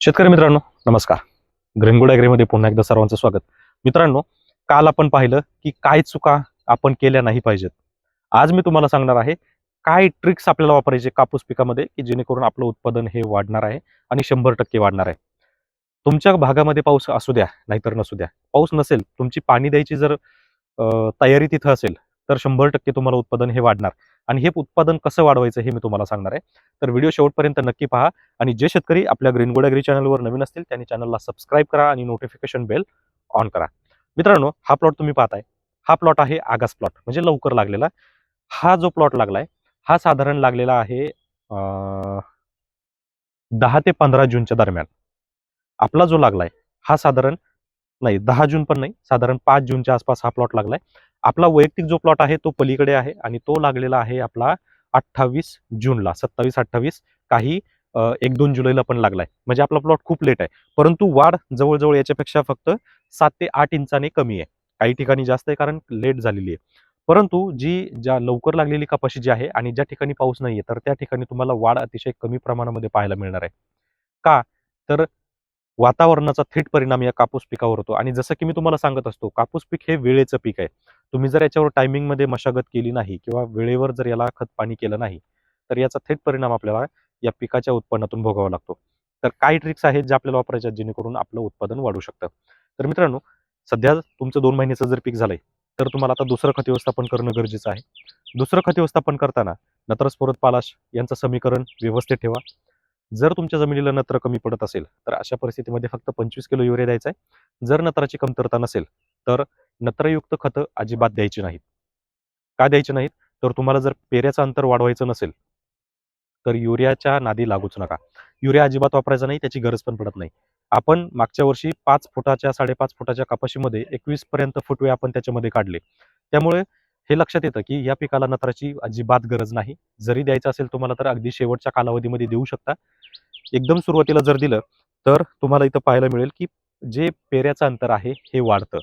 शेतकरी मित्रांनो नमस्कार. ग्रीनगुड ॲग्रीमध्ये पुन्हा एकदा सर्वांचं स्वागत. मित्रांनो काल आपण पाहिलं की काय चुका आपण केल्या नाही पाहिजेत. आज मी तुम्हाला सांगणार आहे काय ट्रिक्स आपल्याला वापरायचे कापूस पिकामध्ये की जेणेकरून आपलं उत्पादन हे वाढणार आहे आणि शंभर टक्के वाढणार आहे. तुमच्या भागामध्ये पाऊस असू द्या नाहीतर नसू द्या. पाऊस नसेल तुमची पाणी द्यायची जर तयारी तिथं असेल तर शंभर टक्के तुम्हाला उत्पादन हे वाढणार. आणि हे उत्पादन कसं वाढवायचं हे मी तुम्हाला सांगणार आहे. तर व्हिडिओ शेवटपर्यंत नक्की पहा आणि जे शेतकरी आपल्या ग्रीन गोडागिरी चॅनलवर नवीन असतील त्यांनी चॅनलला सबस्क्राईब करा आणि नोटिफिकेशन बेल ऑन करा. मित्रांनो हा प्लॉट तुम्ही पाहताय. हा प्लॉट आहे आगास प्लॉट म्हणजे लवकर लागलेला. हा जो प्लॉट लागलाय हा साधारण लागलेला आहे दहा ते पंधरा जूनच्या दरम्यान. आपला जो लागलाय हा साधारण नाही दहा जून पण नाही साधारण पाच जूनच्या आसपास हा प्लॉट लागलाय. आपला वैयक्तिक जो प्लॉट आहे तो पलीकडे आहे आणि तो लागलेला आहे आपला अठ्ठावीस जूनला सत्तावीस अठ्ठावीस काही एक दोन जुलैला पण लागलाय. म्हणजे आपला प्लॉट खूप लेट आहे. परंतु वाढ जवळजवळ याच्यापेक्षा फक्त सात ते आठ इंचाने कमी आहे. काही ठिकाणी जास्त आहे कारण लेट झालेली आहे. परंतु जी ज्या लवकर लागलेली कपाशी जी आहे आणि ज्या ठिकाणी पाऊस नाहीये तर त्या ठिकाणी तुम्हाला वाढ अतिशय कमी प्रमाणामध्ये पाहायला मिळणार आहे. का? तर वातावरणाचा थेट परिणाम या कापूस पिकावर होतो. आणि जसं की मी तुम्हाला सांगत असतो कापूस पीक हे वेळेचं पीक आहे. तुम्ही जर याच्यावर टायमिंगमध्ये मशागत केली नाही किंवा वेळेवर जर याला खत पाणी केलं नाही तर याचा थेट परिणाम आपल्याला या पिकाच्या उत्पन्नातून भोगावा लागतो. तर काही ट्रिक्स आहेत ज्या आपल्याला वापरायच्या जेणेकरून आपलं उत्पादन वाढू शकतं. तर मित्रांनो सध्या तुमचं दोन महिन्याचं जर पीक झालंय तर तुम्हाला आता दुसरं खत व्यवस्थापन करणं गरजेचं आहे. दुसरं खत व्यवस्थापन करताना नत्रस्फोरत पालाश यांचं समीकरण व्यवस्थित ठेवा. जर तुमच्या जमिनीला नत्र कमी पडत असेल तर अशा परिस्थितीमध्ये फक्त पंचवीस किलो युरिया द्यायचा आहे. जर नत्राची कमतरता नसेल तर नत्रयुक्त खतं अजिबात द्यायची नाहीत. का द्यायची नाहीत? तर तुम्हाला जर पेऱ्याचं अंतर वाढवायचं नसेल तर युरियाच्या नादी लागूच नका. युरिया अजिबात वापरायचा नाही त्याची गरज पण पडत नाही. आपण मागच्या वर्षी पाच फुटाच्या साडेपाच फुटाच्या कपाशीमध्ये एकवीस पर्यंत फुटवे आपण त्याच्यामध्ये काढले. त्यामुळे हे लक्षात येतं की या पिकाला नत्राची अजिबात गरज नाही. जरी द्यायचं असेल तुम्हाला तर अगदी शेवटच्या कालावधीमध्ये देऊ शकता. एकदम सुरुवातीला जर दिलं तर तुम्हाला इथं पाहायला मिळेल की जे पेऱ्याचं अंतर आहे हे वाढतं.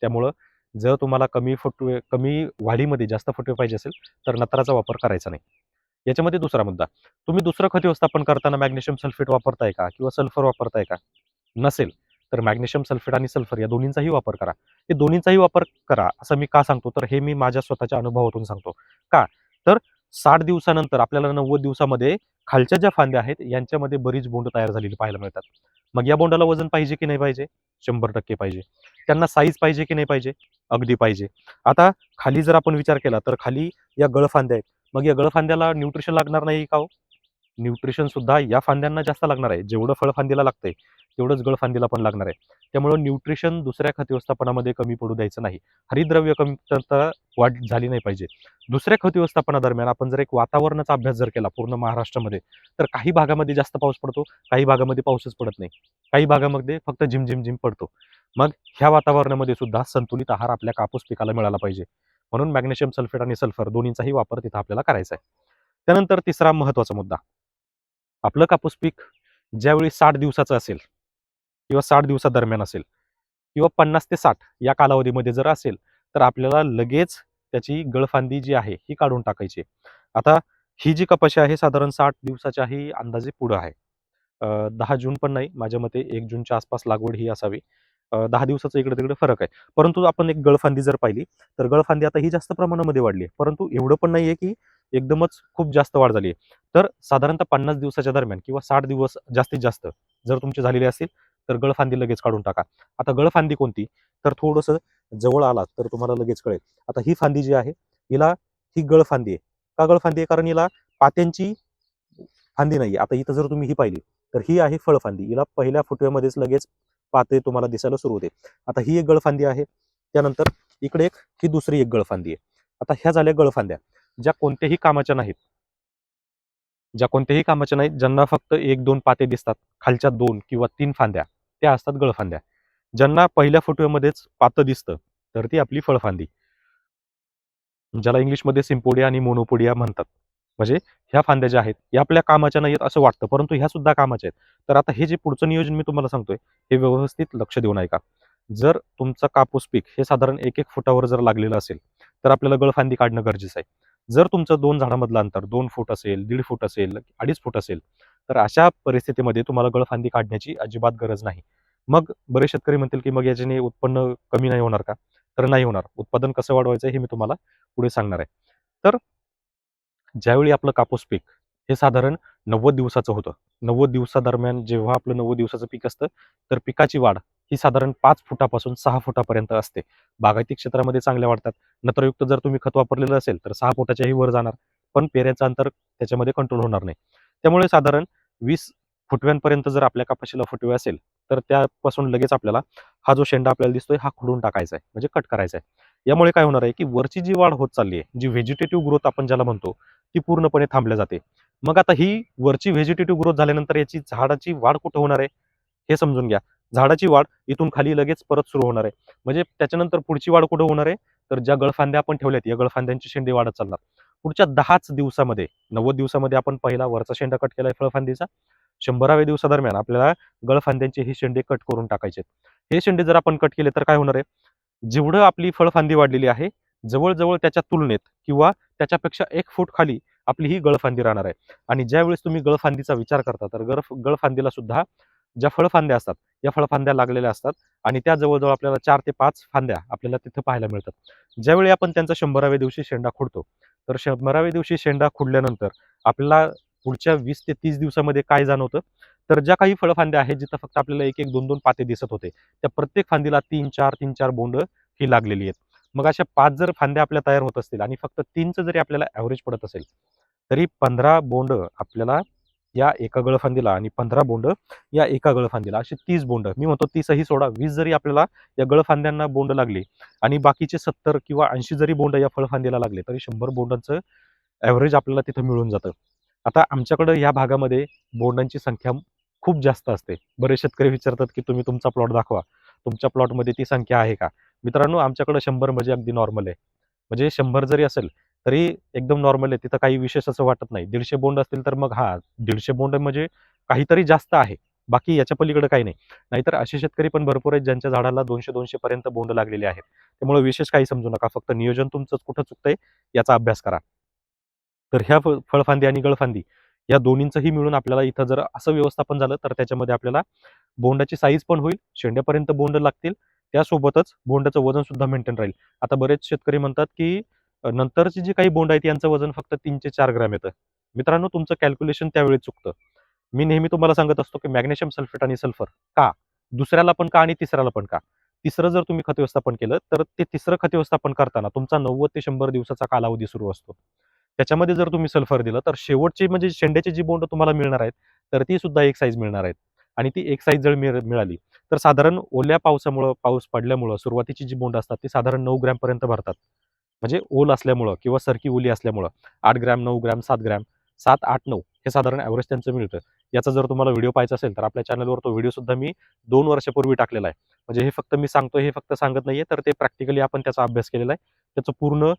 त्यामुळं जर तुम्हाला कमी फुटवे कमी वाढीमध्ये जास्त फुटवे पाहिजे असेल तर नत्राचा वापर करायचा नाही. याच्यामध्ये दुसरा मुद्दा. तुम्ही दुसरं खत व्यवस्थापन करताना मॅग्नेशियम सल्फेट वापरताय का? किंवा सल्फर वापरताय का? नसेल. तर मॅग्नेशियम सल्फेट आणि सल्फर या दोन्हींचाही वापर करा. हे दोन्हींचाही वापर करा असं मी का सांगतो? तर हे मी माझ्या स्वतःच्या अनुभवातून सांगतो. का? तर साठ दिवसानंतर आपल्याला नव्वद दिवसामध्ये खालच्या ज्या फांद्या आहेत यांच्यामध्ये बरीच बोंड तयार झालेली पाहायला मिळतात. मग या बोंडाला वजन पाहिजे की नाही पाहिजे? शंभर टक्के पाहिजे. त्यांना साईज पाहिजे की नाही पाहिजे? अगदी पाहिजे. आता खाली जर आपण विचार केला तर खाली या गळफांद्या आहेत. मग या गळफांद्याला न्यूट्रिशन लागणार नाही का हो? न्यूट्रिशन सुद्धा या फांद्यांना जास्त लागणार आहे. जेवढं फळफांदीला लागतंय तेवढंच गळ फांदीला पण लागणार आहे. त्यामुळं न्यूट्रिशन दुसऱ्या खत व्यवस्थापनामध्ये कमी पडू द्यायचं नाही. हरिद्रव्य कमतरता वाढ झाली नाही पाहिजे. दुसऱ्या खत व्यवस्थापनादरम्यान आपण जर एक वातावरणाचा अभ्यास जर केला पूर्ण महाराष्ट्रामध्ये तर काही भागामध्ये जास्त पाऊस पडतो काही भागामध्ये पाऊसच पडत नाही. काही भागामध्ये फक्त झिम झिम झिम पडतो. मग ह्या वातावरणामध्ये सुद्धा संतुलित आहार आपल्या कापूस पिकाला मिळाला पाहिजे. म्हणून मॅग्नेशियम सल्फेट आणि सल्फर दोन्हीचाही वापर तिथं आपल्याला करायचा आहे. त्यानंतर तिसरा महत्त्वाचा मुद्दा. आपलं कापूस पीक ज्यावेळी साठ दिवसाचं असेल किंवा साठ दिवसादरम्यान असेल किंवा पन्नास ते साठ या कालावधीमध्ये जर असेल तर आपल्याला लगेच त्याची गळफांदी जी आहे ही काढून टाकायची आता ही जी कपाशी आहे साधारण साठ दिवसाच्या ही अंदाजे पुढं आहे. दहा जून पण नाही माझ्या मते एक जूनच्या आसपास लागवड ही असावी. दहा दिवसाचं इकडे तिकडे फरक आहे. परंतु आपण एक गळफांदी जर पाहिली तर गळफांदी आता ही जास्त प्रमाणामध्ये वाढली आहे. परंतु एवढं पण नाही आहे की एकदमच खूप जास्त वाढ झाली आहे. तर साधारणतः पन्नास दिवसाच्या दरम्यान किंवा साठ दिवस जास्तीत जास्त जर तुमचे झालेले असेल तर गळफांदी लगेच काढून टाका. आता गळफांदी कोणती? तर थोडंसं जवळ आलात तर तुम्हाला लगेच कळेल. आता ही फांदी जी आहे हिला ही गळफांदी आहे. का गळफांदी आहे? कारण हिला पात्यांची फांदी नाही आता इथं जर तुम्ही ही पाहिली तर ही आहे फळफांदी. हिला पहिल्या फुटव्यामध्येच लगेच पाते तुम्हाला दिसायला सुरू होते. आता ही एक गळफांदी आहे त्यानंतर इकडे एक ही दुसरी एक गळफांदी आहे. आता ह्या झाल्या गळफांद्या. ज्या कोणत्याही कामाच्या नाहीत. ज्या कोणत्याही कामाच्या नाहीत ज्यांना फक्त एक दोन पाते दिसतात खालच्या दोन किंवा तीन फांद्या त्या असतात गळफांद्या. ज्यांना पहिल्या फोटोमध्येच पातं दिसतं तर ती आपली फळफांदी. ज्याला इंग्लिशमध्ये सिम्पोडिया आणि मोनोपोडिया म्हणतात. म्हणजे ह्या फांद्या ज्या आहेत या आपल्या कामाच्या नाहीत असं वाटतं परंतु ह्या सुद्धा कामाच्या आहेत. तर आता हे जे पुढचं नियोजन मी तुम्हाला सांगतोय हे व्यवस्थित लक्ष देऊन ऐका. जर तुमचं कापूस पीक हे साधारण एक एक फुटावर जर लागलेलं असेल तर आपल्याला गळफांदी काढणं गरजेचं आहे. जर तुमचं दोन झाडामधलं अंतर दोन फूट असेल दीड फूट असेल अडीच फूट असेल तर अशा परिस्थितीमध्ये तुम्हाला गळफांदी काढण्याची अजिबात गरज नाही. मग बरेच शेतकरी म्हणतील की मग याच्याने उत्पन्न कमी नाही होणार का? तर नाही होणार. उत्पादन कसं वाढवायचं हे मी तुम्हाला पुढे सांगणार आहे. तर ज्यावेळी आपलं कापूस पीक हे साधारण नव्वद दिवसाचं होतं. नव्वद दिवसादरम्यान जेव्हा आपलं नव्वद दिवसाचं पीक असतं तर पिकाची वाढ ही साधारण पाच फुटापासून सहा फुटापर्यंत असते. बागायती क्षेत्रामध्ये चांगल्या वाढतात. नत्रयुक्त जर तुम्ही खत वापरलेलं असेल तर सहा फुटाच्याही वर जाणार. पण पेऱ्याचं अंतर त्याच्यामध्ये कंट्रोल होणार नाही. त्यामुळे साधारण वीस फुटव्यांपर्यंत जर आपल्या कपाशीला फुटवे असेल तर त्यापासून लगेच आपल्याला हा जो शेंडा आपल्याला दिसतोय हा खुडून टाकायचा आहे. म्हणजे कट करायचा आहे. यामुळे काय होणार आहे की वरची जी वाढ होत चालली आहे जी व्हेजिटेटिव्ह ग्रोथ आपण ज्याला म्हणतो ती पूर्णपणे थांबल्या जाते. मग आता ही वरची व्हेजिटेटिव्ह ग्रोथ झाल्यानंतर याची झाडाची वाढ कुठं होणार आहे हे समजून घ्या. झाडाची वाढ इथून खाली लगेच परत सुरू होणार आहे. म्हणजे त्याच्यानंतर पुढची वाढ कुठं होणार आहे? तर ज्या गळफांद्या आपण ठेवल्यात या गळफांद्यांची शेंडे वाढत चालणार. पुढच्या दहाच दिवसामध्ये नव्वद दिवसामध्ये आपण पहिला वरचा शेंडा कट केलाय फळफांदीचा. शंभराव्या दिवसादरम्यान आपल्याला गळफांद्यांचे हे शेंडे कट करून टाकायचे हे शेंडे जर आपण कट केले तर काय होणार आहे? जेवढं आपली फळफांदी वाढलेली आहे जवळजवळ त्याच्या तुलनेत किंवा त्याच्यापेक्षा एक फूट खाली आपली ही गळफांदी राहणार आहे. आणि ज्यावेळेस तुम्ही गळफांदीचा विचार करता तर गळफ गळफांदीला सुद्धा ज्या फळफांद्या असतात या फळफांद्या लागलेल्या असतात आणि त्या जवळजवळ आपल्याला चार ते पाच फांद्या आपल्याला तिथं पाहायला मिळतात. ज्यावेळी आपण त्यांचा शंभराव्या दिवशी शेंडा खुडतो तर शंभराव्या दिवशी शेंडा खुडल्यानंतर आपल्याला पुढच्या वीस ते तीस दिवसामध्ये काय जाणवतं? तर ज्या काही फळफांद्या आहेत जिथं फक्त आपल्याला एक एक दोन दोन पाते दिसत होते त्या प्रत्येक फांदीला तीन चार तीन चार बोंड ही लागलेली आहेत. मग अशा पाच जर फांद्या आपल्या तयार होत असतील आणि फक्त तीनचं जरी आपल्याला ॲव्हरेज पडत असेल तरी पंधरा बोंड आपल्याला या एका गळफांदीला आणि पंधरा बोंड या एका गळफांदीला अशी तीस बोंड. मी म्हणतो तीसही सोडा. वीस जरी आपल्याला या गळफांद्यांना बोंड लागली आणि बाकीचे सत्तर किंवा ऐंशी जरी बोंड या फळफांदीला लागले तरी शंभर बोंडांचं ॲव्हरेज आपल्याला तिथं मिळून जातं. आता आमच्याकडं या भागामध्ये बोंडांची संख्या खूप जास्त असते. बरेच शेतकरी विचारतात की तुम्ही तुमचा प्लॉट दाखवा. तुमच्या प्लॉटमध्ये ती संख्या आहे का? मित्रांनो आमच्याकडे शंभर म्हणजे अगदी नॉर्मल आहे. म्हणजे शंभर जरी असेल तरी एकदम नॉर्मल आहे. तिथं काही विशेष असं वाटत नाही. दीडशे बोंड असतील तर मग हा दीडशे बोंड म्हणजे काहीतरी जास्त आहे. बाकी याच्या पलीकडे काही नाही. नाहीतर असे शेतकरी पण भरपूर आहेत ज्यांच्या झाडाला दोनशे दोनशे पर्यंत बोंड लागलेले आहेत. त्यामुळे विशेष काही समजू नका. फक्त नियोजन तुमचं कुठं चुकतंय याचा अभ्यास करा. तर ह्या फ- फळफांदी आणि गळफांदी या दोन्हींचंही मिळून आपल्याला इथं जर असं व्यवस्थापन झालं तर त्याच्यामध्ये आपल्याला बोंडाची साईज पण होईल शेंड्यापर्यंत बोंड लागतील. त्यासोबतच बोंडाचं वजन सुद्धा मेंटेन राहील. आता बरेच शेतकरी म्हणतात की नंतरची जी काही बोंड आहेत यांचं वजन फक्त तीनशे चार ग्रॅम येतं. मित्रांनो तुमचं कॅल्क्युलेशन त्यावेळी चुकतं. मी नेहमी तुम्हाला सांगत असतो की मॅग्नेशियम सल्फेट आणि सल्फर का? दुसऱ्याला पण का आणि तिसऱ्याला पण का? तिसरं जर तुम्ही खत व्यवस्थापन केलं तर ते तिसरं खत व्यवस्थापन करताना तुमचा नव्वद ते शंभर दिवसाचा कालावधी सुरू असतो. त्याच्यामध्ये जर तुम्ही सल्फर दिलं तर शेवटची म्हणजे शेंड्याची जी बोंड तुम्हाला मिळणार आहेत तर ती सुद्धा एक साईज मिळणार आहेत. आणि ती एक साईज जर मिळाली तर साधारण ओल्या पावसामुळं पाऊस पडल्यामुळं सुरुवातीची जी बोंड असतात ती साधारण नऊ ग्रॅमपर्यंत भरतात. म्हणजे ओल असल्यामुळं किंवा सरकी ओली असल्यामुळं आठ ग्रॅम नऊ ग्रॅम सात ग्रॅम सात आठ नऊ हे साधारण ॲव्हरेज त्यांचं मिळतं. याचा जर तुम्हाला व्हिडिओ पाहायचा असेल तर आपल्या चॅनलवर तो व्हिडिओ सुद्धा मी दोन वर्षापूर्वी टाकलेला आहे. म्हणजे हे फक्त मी सांगतो हे फक्त सांगत नाहीये तर ते प्रॅक्टिकली आपण त्याचा अभ्यास केलेला आहे. त्याचं पूर्ण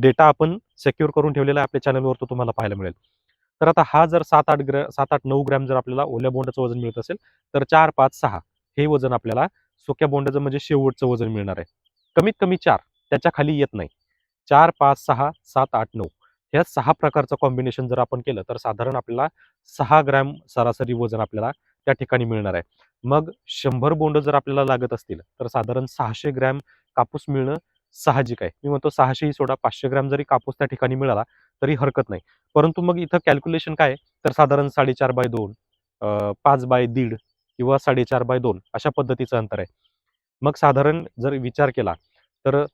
डेटा आपण सेक्युअर करून ठेवलेला आहे आपल्या चॅनलवर तो तुम्हाला पाहायला मिळेल. तर आता हा जर सात आठ ग्रॅ सात आठ नऊ ग्रॅम जर आपल्याला ओल्या बोंडाचं वजन मिळत असेल तर चार पाच सहा हे वजन आपल्याला सुक्या बोंडाचं म्हणजे शेवटचं वजन मिळणार आहे. कमीत कमी चार त्याच्याखाली येत नाही. चार पाच सहा सात आठ नऊ. ह्या सहा प्रकारचं कॉम्बिनेशन जर आपण केलं तर साधारण आपल्याला सहा ग्रॅम सरासरी वजन आपल्याला त्या ठिकाणी मिळणार आहे. मग शंभर बोंड जर आपल्याला लागत असतील तर साधारण सहाशे ग्रॅम कापूस मिळणं साहजिक आहे. मी म्हणतो सहाशेही सोडा पाचशे ग्रॅम जरी कापूस त्या ठिकाणी मिळाला तरी हरकत नाही. परंतु मग इथं कॅल्क्युलेशन काय आहे? तर साधारण साडेचार बाय दोन पाच बाय दीड किंवा साडेचार बाय दोन अशा पद्धतीचं अंतर आहे. मग साधारण जर विचार केला तर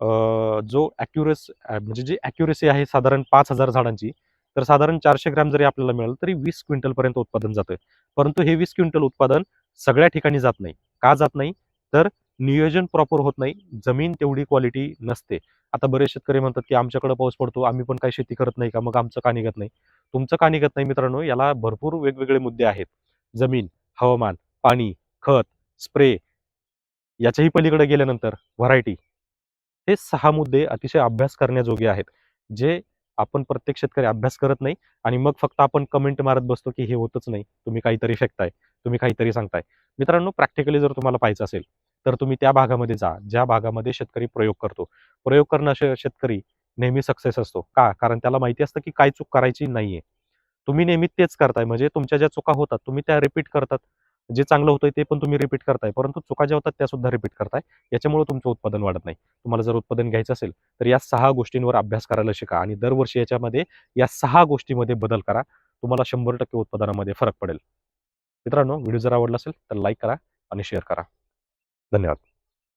जो ॲक्युरेस म्हणजे जी ॲक्युरेसी आहे साधारण पाच हजार झाडांची तर साधारण चारशे ग्रॅम जरी आपल्याला मिळालं तरी वीस क्विंटलपर्यंत उत्पादन जातं परंतु हे वीस क्विंटल उत्पादन सगळ्या ठिकाणी जात नाही. का जात नाही? तर नियोजन प्रॉपर होत नाही. जमीन तेवढी क्वालिटी नसते. आता बरेच शेतकरी म्हणतात की आमच्याकडे पाऊस पडतो आम्ही पण काही शेती करत नाही का? मग आमचं का निघत नाही? तुमचं का निघत नाही मित्रांनो? याला भरपूर वेगवेगळे मुद्दे आहेत. जमीन हवामान पाणी खत स्प्रे याच्याही पलीकडे गेल्यानंतर व्हरायटी. हे सहा मुद्दे अतिशय अभ्यास करण्याजोगे आहेत. जे आपण प्रत्येक शेतकरी अभ्यास करत नाही आणि मग फक्त आपण कमेंट मारत बसतो की हे होतच नाही. तुम्ही काहीतरी फेकताय तुम्ही काहीतरी सांगताय. मित्रांनो प्रॅक्टिकली जर तुम्हाला पाहायचं असेल तर तुम्ही त्या भागामध्ये जा ज्या भागामध्ये शेतकरी प्रयोग करतो. प्रयोग करणं शेतकरी नेहमी सक्सेस असतो. का? कारण त्याला माहिती असतं की काय चूक करायची नाहीये. तुम्ही नेहमी तेच करताय. म्हणजे तुमच्या ज्या चुका होतात तुम्ही त्या रिपीट करतात. जे चांगलं होतंय ते पण तुम्ही रिपीट करताय. परंतु चुका ज्या होतात त्या सुद्धा रिपीट करताय. याच्यामुळे तुमचं उत्पादन वाढत नाही. तुम्हाला जर उत्पादन घ्यायचं असेल तर या सहा गोष्टींवर अभ्यास करायला शिका आणि दरवर्षी याच्यामध्ये या सहा गोष्टीमध्ये बदल करा. तुम्हाला शंभर टक्के उत्पादनामध्ये फरक पडेल. मित्रांनो व्हिडिओ जर आवडला असेल तर लाईक करा आणि शेअर करा. धन्यवाद.